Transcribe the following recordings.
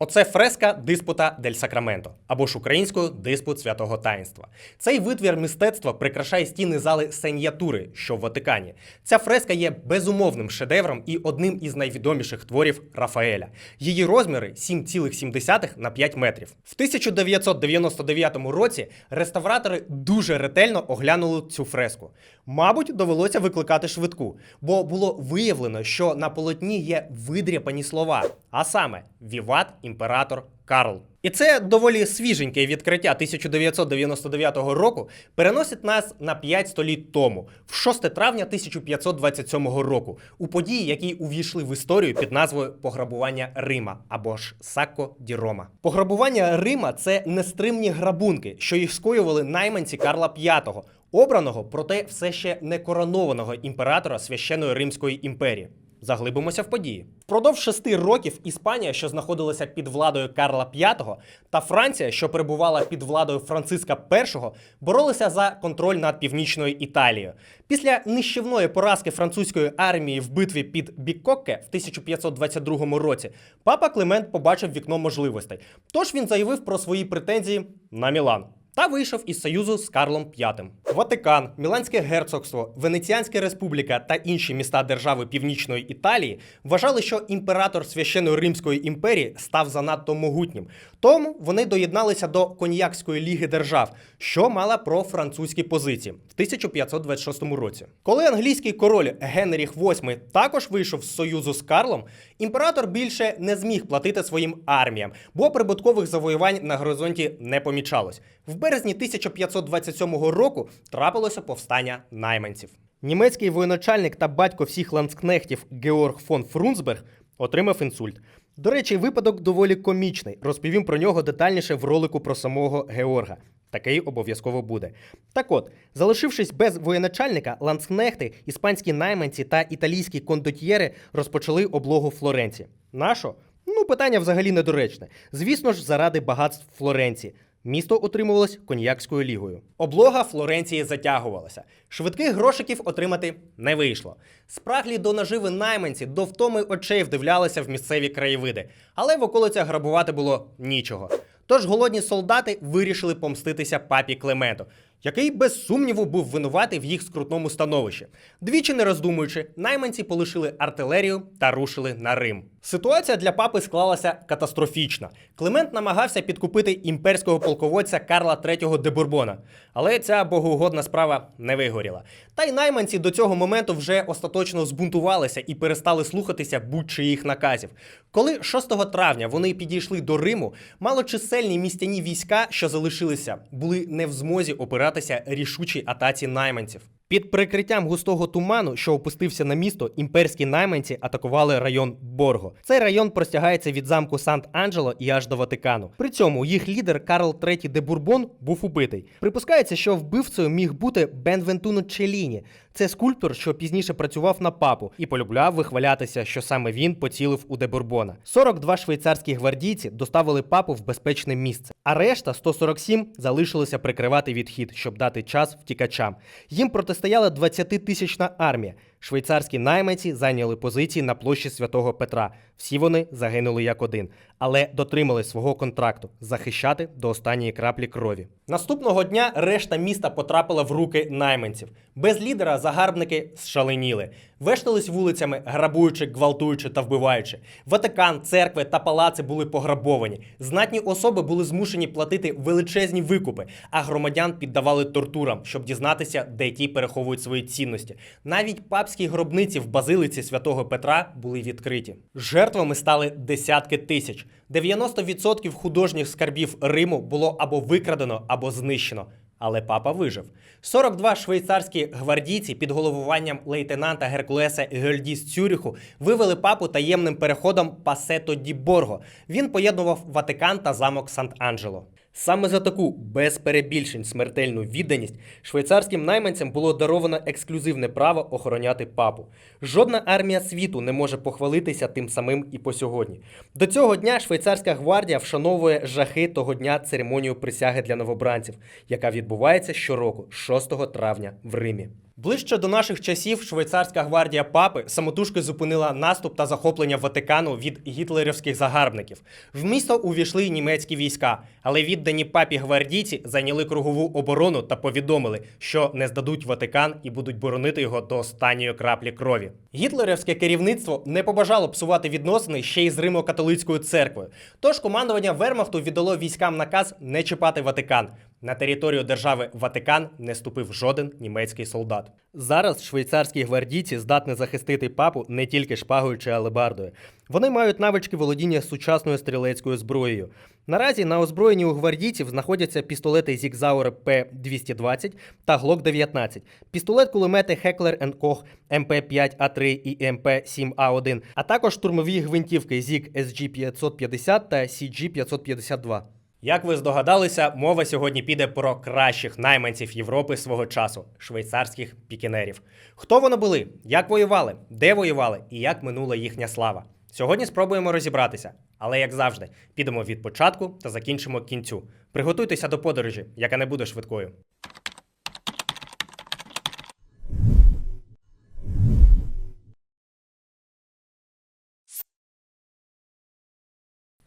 Оце фреска диспута дель Сакраменто, або ж українською диспут святого таїнства. Цей витвір мистецтва прикрашає стіни зали Сеньятури, що в Ватикані. Ця фреска є безумовним шедевром і одним із найвідоміших творів Рафаеля. Її розміри 7,7 на 5 метрів. В 1999 році реставратори дуже ретельно оглянули цю фреску. Мабуть, довелося викликати швидку, бо було виявлено, що на полотні є видряпані слова, а саме Віват імператор Карл. І це доволі свіженьке відкриття 1999 року переносить нас на 5 століть тому, в 6 травня 1527 року, у події, які увійшли в історію під назвою Пограбування Рима або ж Сакко ді Рома. Пограбування Рима це нестримні грабунки, що їх скоювали найманці Карла V, обраного, проте все ще не коронованого імператора священної Римської імперії. Заглибимося в події. Впродовж шести років Іспанія, що знаходилася під владою Карла V, та Франція, що перебувала під владою Франциска І, боролися за контроль над північною Італією. Після нищівної поразки французької армії в битві під Бікокке в 1522 році папа Климент побачив вікно можливостей. Тож він заявив про свої претензії на Мілан та вийшов із союзу з Карлом V. Ватикан, Міланське герцогство, Венеціанська республіка та інші міста держави Північної Італії вважали, що імператор священної Римської імперії став занадто могутнім. Тому вони доєдналися до Коньякської ліги держав, що мала профранцузькі позиції в 1526 році. Коли англійський король Генріх VIII також вийшов з союзу з Карлом, імператор більше не зміг платити своїм арміям, бо прибуткових завоювань на горизонті не помічалось. В березні 1527 року трапилося повстання найманців. Німецький воєначальник та батько всіх ланскнехтів Георг фон Фрунзберг отримав інсульт. До речі, випадок доволі комічний. Розповім про нього детальніше в ролику про самого Георга. Такий обов'язково буде. Так от, залишившись без воєначальника, ланцнехти, іспанські найманці та італійські кондотьєри розпочали облогу Флоренції. Нашо? Ну, питання взагалі недоречне. Звісно ж, заради багатств Флоренції. Місто отримувалось коньякською лігою. Облога Флоренції затягувалася. Швидких грошиків отримати не вийшло. Спраглі до наживи найманці до втоми очей вдивлялися в місцеві краєвиди, але в околицях грабувати було нічого. Тож голодні солдати вирішили помститися папі Клементу, який без сумніву був винуватий в їх скрутному становищі. Двічі не роздумуючи, найманці полишили артилерію та рушили на Рим. Ситуація для папи склалася катастрофічна. Климент намагався підкупити імперського полководця Карла III де Бурбона, але ця богоугодна справа не вигоріла. Та й найманці до цього моменту вже остаточно збунтувалися і перестали слухатися будь-чиїх наказів. Коли 6 травня вони підійшли до Риму, малочисельні містяні війська, що залишилися, були не в змозі опиратися рішучій атаці найманців. Під прикриттям густого туману, що опустився на місто, імперські найманці атакували район Борго. Цей район простягається від замку Сант-Анджело і аж до Ватикану. При цьому їх лідер Карл III де Бурбон був убитий. Припускається, що вбивцею міг бути Бенвентуно Челіні. Це скульптор, що пізніше працював на папу і полюбляв вихвалятися, що саме він поцілив у де Бурбона. 42 швейцарські гвардійці доставили папу в безпечне місце, а решта 147 залишилися прикривати відхід, щоб дати час втікачам. Їм протистояла 20-тисячна армія. Швейцарські найманці зайняли позиції на площі Святого Петра. Всі вони загинули як один, але дотримали свого контракту захищати до останньої краплі крові. Наступного дня решта міста потрапила в руки найманців. Без лідера загарбники зшаленіли, вештались вулицями, грабуючи, гвалтуючи та вбиваючи. Ватикан, церкви та палаци були пограбовані. Знатні особи були змушені платити величезні викупи, а громадян піддавали тортурам, щоб дізнатися, де ті переховують свої цінності. Навіть папські гробниці в базилиці святого Петра були відкриті. Жертвами стали десятки тисяч. 90% художніх скарбів Риму було або викрадено, або знищено. Але папа вижив. 42 швейцарські гвардійці під головуванням лейтенанта Геркулеса Гельді з Цюріху вивели папу таємним переходом Пасето ді Борго. Він поєднував Ватикан та замок Сант-Анджело. Саме за таку без перебільшень смертельну відданість швейцарським найманцям було даровано ексклюзивне право охороняти папу. Жодна армія світу не може похвалитися тим самим і по сьогодні. До цього дня швейцарська гвардія вшановує жахи того дня церемонію присяги для новобранців, яка відбувається щороку, 6 травня в Римі. Ближче до наших часів швейцарська гвардія папи самотужки зупинила наступ та захоплення Ватикану від гітлерівських загарбників. В місто увійшли німецькі війська, але віддані папі гвардійці зайняли кругову оборону та повідомили, що не здадуть Ватикан і будуть боронити його до останньої краплі крові. Гітлерівське керівництво не побажало псувати відносини ще й з Римо-католицькою церквою. Тож командування Вермахту віддало військам наказ не чіпати Ватикан. На територію держави Ватикан не ступив жоден німецький солдат. Зараз швейцарські гвардійці здатні захистити папу не тільки шпагою чи алебардою. Вони мають навички володіння сучасною стрілецькою зброєю. Наразі на озброєнні у гвардійців знаходяться пістолети Зігзауер П-220 та Глок-19, пістолет-кулемети Heckler Koch МП-5А3 і МП-7А1, а також штурмові гвинтівки Зіг SG-550 та CG-552. Як ви здогадалися, мова сьогодні піде про кращих найманців Європи свого часу швейцарських пікінерів. Хто вони були, як воювали, де воювали і як минула їхня слава. Сьогодні спробуємо розібратися, але як завжди, підемо від початку та закінчимо кінцю. Приготуйтеся до подорожі, яка не буде швидкою.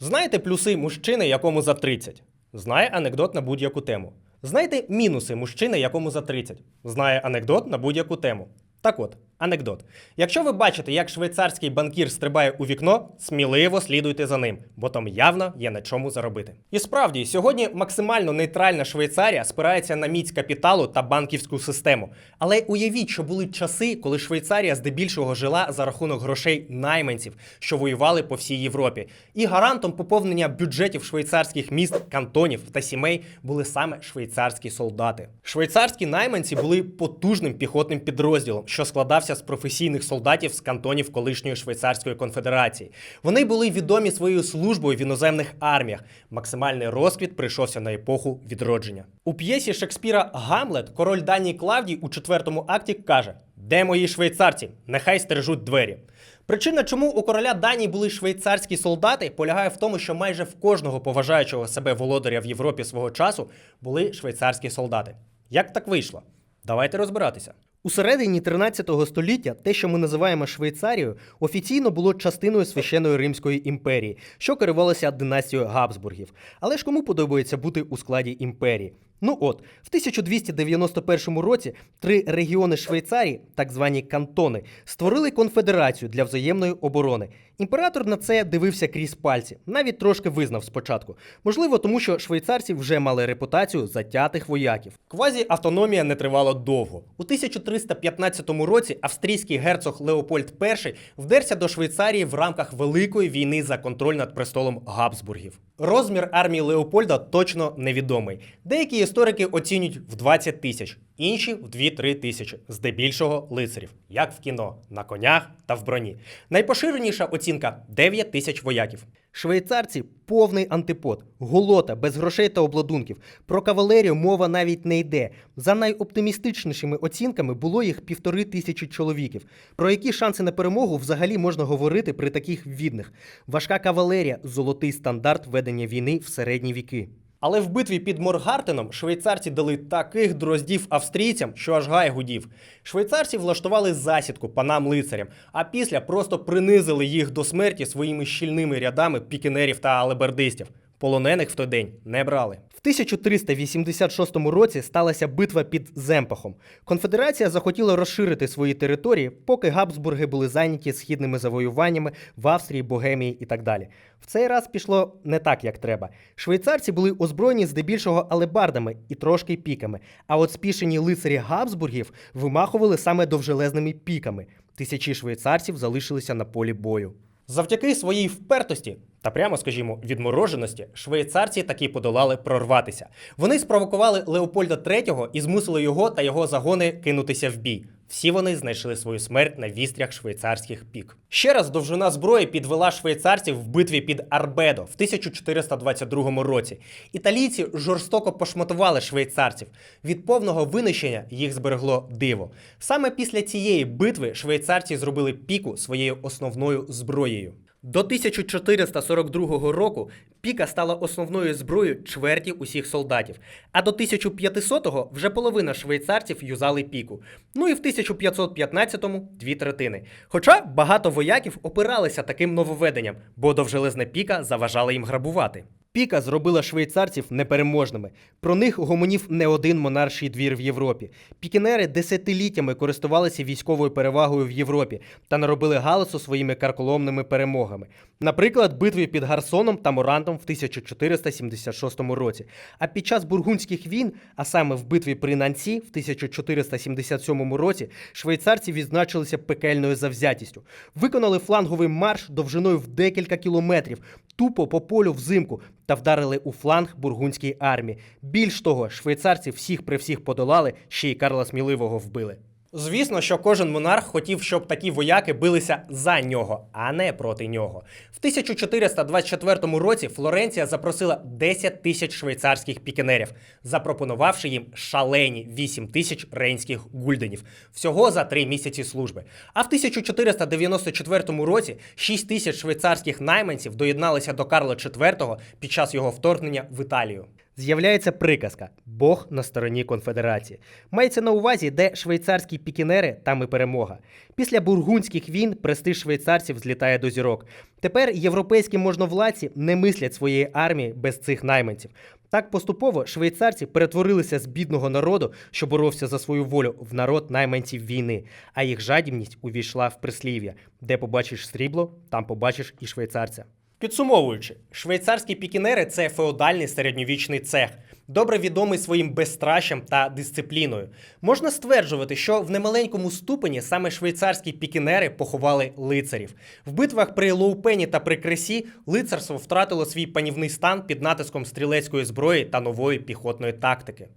Знаєте плюси мужчини, якому за 30? Знає анекдот на будь-яку тему. Знаєте мінуси мужчини, якому за 30? Знає анекдот на будь-яку тему. Так от, анекдот. Якщо ви бачите, як швейцарський банкір стрибає у вікно, сміливо слідуйте за ним, бо там явно є на чому заробити. І справді, сьогодні максимально нейтральна Швейцарія спирається на міць капіталу та банківську систему. Але уявіть, що були часи, коли Швейцарія здебільшого жила за рахунок грошей найманців, що воювали по всій Європі. І гарантом поповнення бюджетів швейцарських міст, кантонів та сімей були саме швейцарські солдати. Швейцарські найманці були потужним піхотним підрозділом, що складався з професійних солдатів з кантонів колишньої швейцарської конфедерації. Вони були відомі своєю службою в іноземних арміях. Максимальний розквіт прийшовся на епоху відродження. У п'єсі Шекспіра Гамлет король Данії Клавдій у четвертому акті каже: Де мої швейцарці? Нехай стережуть двері. Причина, чому у короля Данії були швейцарські солдати, полягає в тому, що майже в кожного поважаючого себе володаря в Європі свого часу були швейцарські солдати. Як так вийшло? Давайте розбиратися. У середині 13 століття те, що ми називаємо Швейцарією, офіційно було частиною священної Римської імперії, що керувалося династією Габсбургів. Але ж кому подобається бути у складі імперії? Ну от, в 1291 році три регіони Швейцарії, так звані кантони, створили конфедерацію для взаємної оборони. Імператор на це дивився крізь пальці, навіть трошки визнав спочатку. Можливо, тому що швейцарці вже мали репутацію затятих вояків. Квазі-автономія не тривала довго. У 1315 році австрійський герцог Леопольд І вдерся до Швейцарії в рамках Великої війни за контроль над престолом Габсбургів. Розмір армії Леопольда точно невідомий. Деякі історики оцінюють в 20 тисяч, інші в 2-3 тисячі, здебільшого лицарів, як в кіно, на конях та в броні. Найпоширеніша оцінка 9 тисяч вояків. Швейцарці повний антипод, голота, без грошей та обладунків. Про кавалерію мова навіть не йде. За найоптимістичнішими оцінками було їх півтори тисячі чоловіків. Про які шанси на перемогу взагалі можна говорити при таких відних? Важка кавалерія золотий стандарт ведення війни в середні віки. Але в битві під Моргартеном швейцарці дали таких дроздів австрійцям, що аж гай гудів. Швейцарці влаштували засідку панам лицарям, а після просто принизили їх до смерті своїми щільними рядами пікінерів та алебардистів. Полонених в той день не брали. В 1386 році сталася битва під Земпахом. Конфедерація захотіла розширити свої території, поки Габсбурги були зайняті східними завоюваннями в Австрії, Богемії і так далі. В цей раз пішло не так, як треба. Швейцарці були озброєні здебільшого алебардами і трошки піками. А от спішені лицарі Габсбургів вимахували саме довжелезними піками. Тисячі швейцарців залишилися на полі бою. Завдяки своїй впертості та прямо скажімо відмороженості, швейцарці таки подолали прорватися. Вони спровокували Леопольда III і змусили його та його загони кинутися в бій. Всі вони знайшли свою смерть на вістрях швейцарських пік. Ще раз довжина зброї підвела швейцарців в битві під Арбедо в 1422 році. Італійці жорстоко пошматували швейцарців. Від повного винищення їх зберегло диво. Саме після цієї битви швейцарці зробили піку своєю основною зброєю. До 1442 року Піка стала основною зброєю чверті усіх солдатів. А до 1500-го вже половина швейцарців юзали піку. Ну і в 1515-му дві третини. Хоча багато вояків опиралися таким нововведенням, бо довжелезна піка заважала їм грабувати. Піка зробила швейцарців непереможними. Про них гомонів не один монарший двір в Європі. Пікінери десятиліттями користувалися військовою перевагою в Європі та наробили галасу своїми карколомними перемогами. Наприклад, битві під Гарсоном та Морантом в 1476 році. А під час бургундських війн, а саме в битві при Нанці в 1477 році, швейцарці відзначилися пекельною завзятістю. Виконали фланговий марш довжиною в декілька кілометрів, тупо по полю взимку та вдарили у фланг бургундській армії. Більш того, швейцарці всіх при всіх подолали, ще й Карла Сміливого вбили. Звісно, що кожен монарх хотів, щоб такі вояки билися за нього, а не проти нього. В 1424 році Флоренція запросила 10 тисяч швейцарських пікінерів, запропонувавши їм шалені 8 тисяч рейнських гульденів всього за три місяці служби. А в 1494 році 6 тисяч швейцарських найманців доєдналися до Карла IV під час його вторгнення в Італію. З'являється приказка Бог на стороні конфедерації. Мається на увазі, де швейцарські пікінери, там і перемога. Після бургундських війн престиж швейцарців злітає до зірок. Тепер європейські можновладці не мислять своєї армії без цих найманців. Так поступово швейцарці перетворилися з бідного народу, що боровся за свою волю, в народ найманців війни, а їх жадібність увійшла в прислів'я: де побачиш срібло, там побачиш і швейцарця. Підсумовуючи, швейцарські пікінери це феодальний середньовічний цех, добре відомий своїм безстращем та дисципліною. Можна стверджувати, що в немаленькому ступені саме швейцарські пікінери поховали лицарів. В битвах при Лоупені та при Кресі лицарство втратило свій панівний стан під натиском стрілецької зброї та нової піхотної тактики.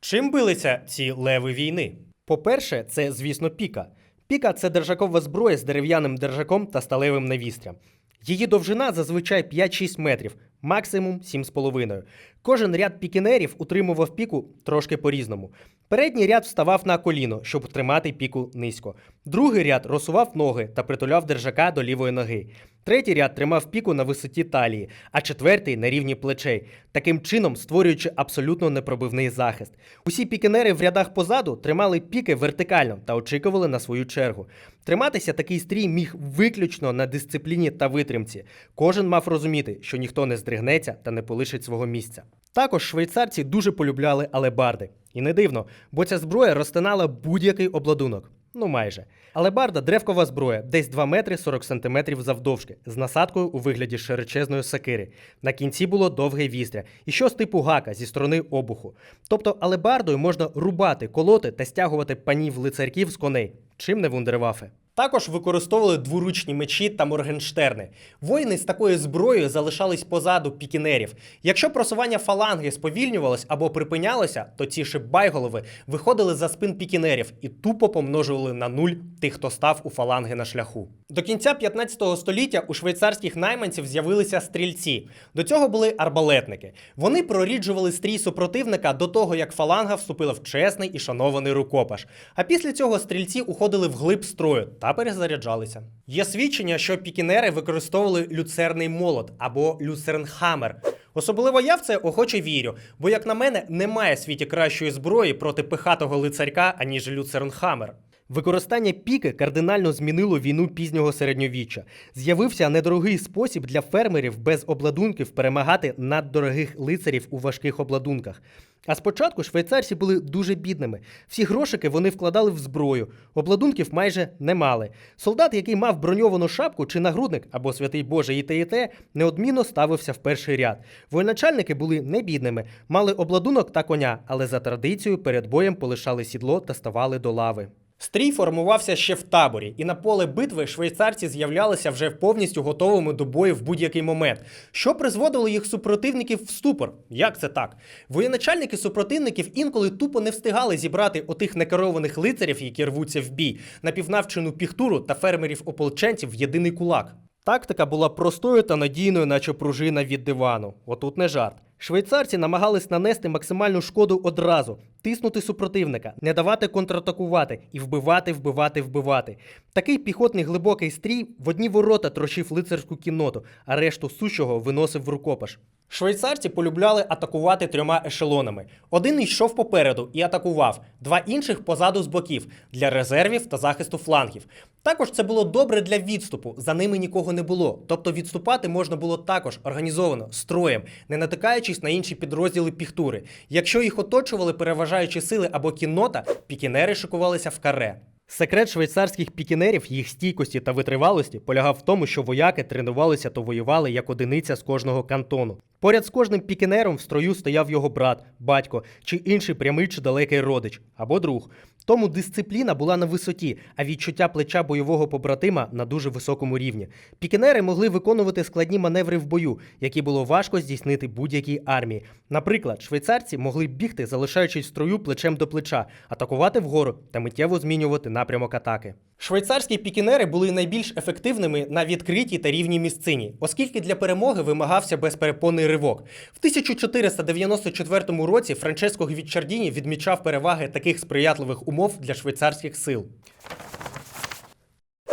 Чим билися ці леви війни? По-перше, це, звісно, піка. Піка це держакова зброя з дерев'яним держаком та сталевим навістрям. Її довжина зазвичай 5-6 метрів, максимум 7,5. Кожен ряд пікінерів утримував піку трошки по-різному. Передній ряд вставав на коліно, щоб тримати піку низько. Другий ряд розсував ноги та притуляв держака до лівої ноги. Третій ряд тримав піку на висоті талії, а четвертий на рівні плечей, таким чином створюючи абсолютно непробивний захист. Усі пікінери в рядах позаду тримали піки вертикально та очікували на свою чергу. Триматися такий стрій міг виключно на дисципліні та витримці. Кожен мав розуміти, що ніхто не здригнеться та не полишить свого місця. Також швейцарці дуже полюбляли алебарди. І не дивно, бо ця зброя розтинала будь-який обладунок. Ну майже. Алебарда древкова зброя, десь 2 метри 40 сантиметрів завдовжки, з насадкою у вигляді широчезної сакири. На кінці було довге вістря, і щось типу гака зі сторони обуху. Тобто алебардою можна рубати, колоти та стягувати панів лицарків з коней. Чим не вундервафе? Також використовували дворучні мечі та моргенштерни. Воїни з такою зброєю залишались позаду пікінерів. Якщо просування фаланги сповільнювалось або припинялося, то ці шибайголови виходили за спин пікінерів і тупо помножували на нуль тих, хто став у фаланги на шляху. До кінця 15 століття у швейцарських найманців з'явилися стрільці. До цього були арбалетники. Вони проріджували стрій супротивника до того, як фаланга вступила в чесний і шанований рукопаш. А після цього стрільці уходили вглиб строю та перезаряджалися. Є свідчення, що пікінери використовували люцерний молот або люцернхамер. Особливо я в це охоче вірю, бо, як на мене, немає в світі кращої зброї проти пихатого лицарька, аніж люцернхамер. Використання піки кардинально змінило війну пізнього середньовіччя. З'явився недорогий спосіб для фермерів без обладунків перемагати наддорогих лицарів у важких обладунках. А спочатку швейцарці були дуже бідними. Всі грошики вони вкладали в зброю, обладунків майже не мали. Солдат, який мав броньовану шапку чи нагрудник або святий Боже і те і те, неодмінно ставився в перший ряд. Воєначальники були не бідними, мали обладунок та коня, але за традицією перед боєм полишали сідло та ставали до лави. Стрій формувався ще в таборі, і на поле битви швейцарці з'являлися вже повністю готовими до бою в будь-який момент, що призводило їх супротивників в ступор. Як це так? Воєначальники супротивників інколи тупо не встигали зібрати отих некерованих лицарів, які рвуться в бій, напівнавчену піхтуру та фермерів-ополченців в єдиний кулак. Тактика була простою та надійною, наче пружина від дивану. Отут не жарт. Швейцарці намагались нанести максимальну шкоду одразу, тиснути супротивника, не давати контратакувати і вбивати, вбивати, вбивати. Такий піхотний глибокий стрій в одні ворота трощив лицарську кінноту, а решту сущого виносив в рукопаш. Швейцарці полюбляли атакувати трьома ешелонами. Один йшов попереду і атакував, два інших позаду з боків для резервів та захисту флангів. Також це було добре для відступу. За ними нікого не було. Тобто відступати можна було також організовано, строєм, не натикаючись на інші підрозділи піхтури. Якщо їх оточували переважаючі сили або кіннота, пікінери шикувалися в каре. Секрет швейцарських пікінерів, їх стійкості та витривалості полягав в тому, що вояки тренувалися та воювали як одиниця з кожного кантону. Поряд з кожним пікінером в строю стояв його брат, батько чи інший прямий чи далекий родич або друг. Тому дисципліна була на висоті, а відчуття плеча бойового побратима на дуже високому рівні. Пікінери могли виконувати складні маневри в бою, які було важко здійснити будь-якій армії. Наприклад, швейцарці могли бігти, залишаючись строю плечем до плеча, атакувати вгору та миттєво змінювати напрямок атаки. Швейцарські пікінери були найбільш ефективними на відкритій та рівній місцині, оскільки для перемоги вимагався безперепонний ривок. В 1494 році Франческо Гвічардіні відмічав переваги таких сприятливих умов для швейцарських сил.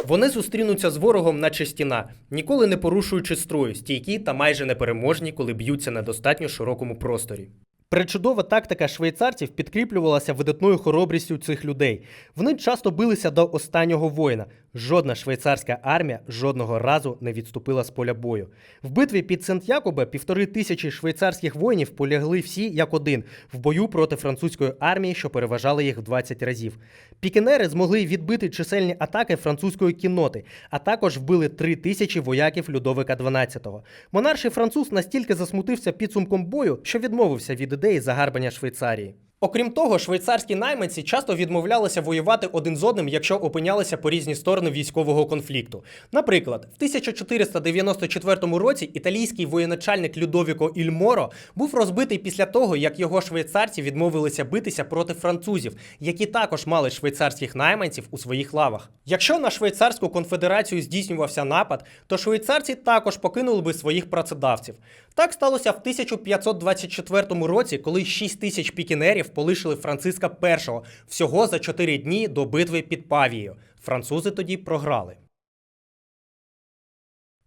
Вони зустрінуться з ворогом, наче стіна, ніколи не порушуючи строю, стійкі та майже непереможні, коли б'ються на достатньо широкому просторі. Причудова тактика швейцарців підкріплювалася видатною хоробрістю цих людей. Вони часто билися до останнього воїна. Жодна швейцарська армія жодного разу не відступила з поля бою. В битві під Сент-Якобе півтори тисячі швейцарських воїнів полягли всі як один в бою проти французької армії, що переважали їх в 20 разів. Пікінери змогли відбити чисельні атаки французької кінноти, а також вбили три тисячі вояків Людовика XII. Монарший француз настільки засмутився підсумком бою, що відмовився від ідеї загарбання Швейцарії. Окрім того, швейцарські найманці часто відмовлялися воювати один з одним, якщо опинялися по різні сторони військового конфлікту. Наприклад, в 1494 році італійський воєначальник Людовіко Ільморо був розбитий після того, як його швейцарці відмовилися битися проти французів, які також мали швейцарських найманців у своїх лавах. Якщо на швейцарську конфедерацію здійснювався напад, то швейцарці також покинули би своїх працедавців. Так сталося в 1524 році, коли 6 тисяч пікінерів полишили Франциска І всього за 4 дні до битви під Павією. Французи тоді програли.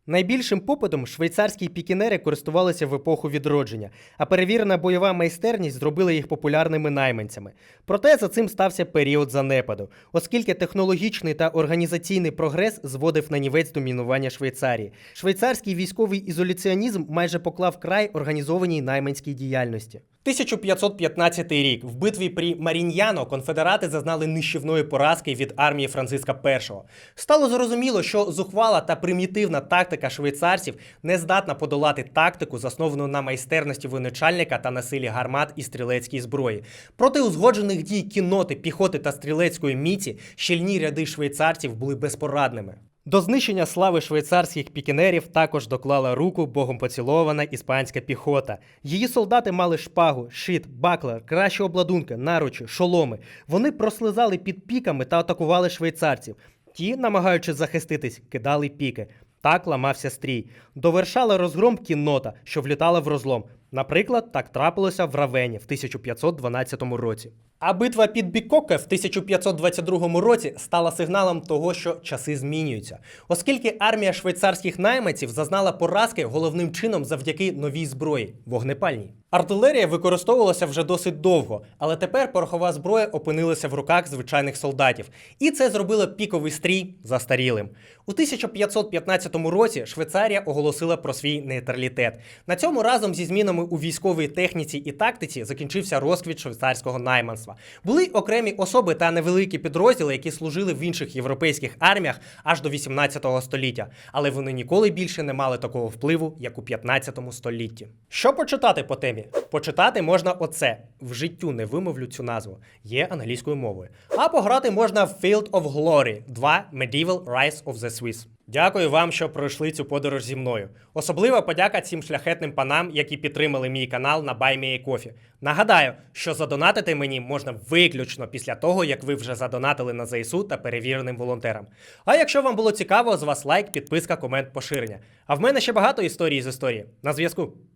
Найбільшим попитом швейцарські пікінери користувалися в епоху відродження, а перевірена бойова майстерність зробила їх популярними найманцями. Проте за цим стався період занепаду, оскільки технологічний та організаційний прогрес зводив на нівець домінування Швейцарії. Швейцарський військовий ізоляціонізм майже поклав край організованій найманській діяльності. 1515 рік в битві при Маріньяно конфедерати зазнали нищівної поразки від армії Франциска І. Стало зрозуміло, що зухвала та примітивна тактика швейцарців не здатна подолати тактику, засновану на майстерності виначальника та насилі гармат і стрілецькій зброї. Проти узгоджених дій кінноти, піхоти та стрілецької міці щільні ряди швейцарців були безпорадними. До знищення слави швейцарських пікінерів також доклала руку богом поцілована іспанська піхота. Її солдати мали шпагу, щит, баклер, кращі обладунки, наручі, шоломи. Вони прослизали під піками та атакували швейцарців. Ті, намагаючись захиститись, кидали піки. Так ламався стрій. Довершала розгром кіннота, що влітала в розлом. Наприклад, так трапилося в Равені в 1512 році. А битва під Бікоке в 1522 році стала сигналом того, що часи змінюються, оскільки армія швейцарських найманців зазнала поразки головним чином завдяки новій зброї вогнепальній. Артилерія використовувалася вже досить довго, але тепер порохова зброя опинилася в руках звичайних солдатів, і це зробило піковий стрій застарілим. У 1515 році Швейцарія оголосила про свій нейтралітет. На цьому разом зі змінами у військовій техніці і тактиці закінчився розквіт швейцарського найманства. Були окремі особи та невеликі підрозділи, які служили в інших європейських арміях аж до 18 століття, але вони ніколи більше не мали такого впливу, як у 15 столітті. Що почитати по темі? Почитати можна оце. В життю не вимовлю цю назву. Є англійською мовою. А пограти можна в Field of Glory 2 Medieval Rise of the Swiss. Дякую вам, що пройшли цю подорож зі мною. Особлива подяка цим шляхетним панам, які підтримали мій канал на BuyMeACoffee. Нагадаю, що задонатити мені можна виключно після того, як ви вже задонатили на ЗСУ та перевіреним волонтерам. А якщо вам було цікаво, з вас лайк, підписка, комент, поширення. А в мене ще багато історій з історії. На зв'язку.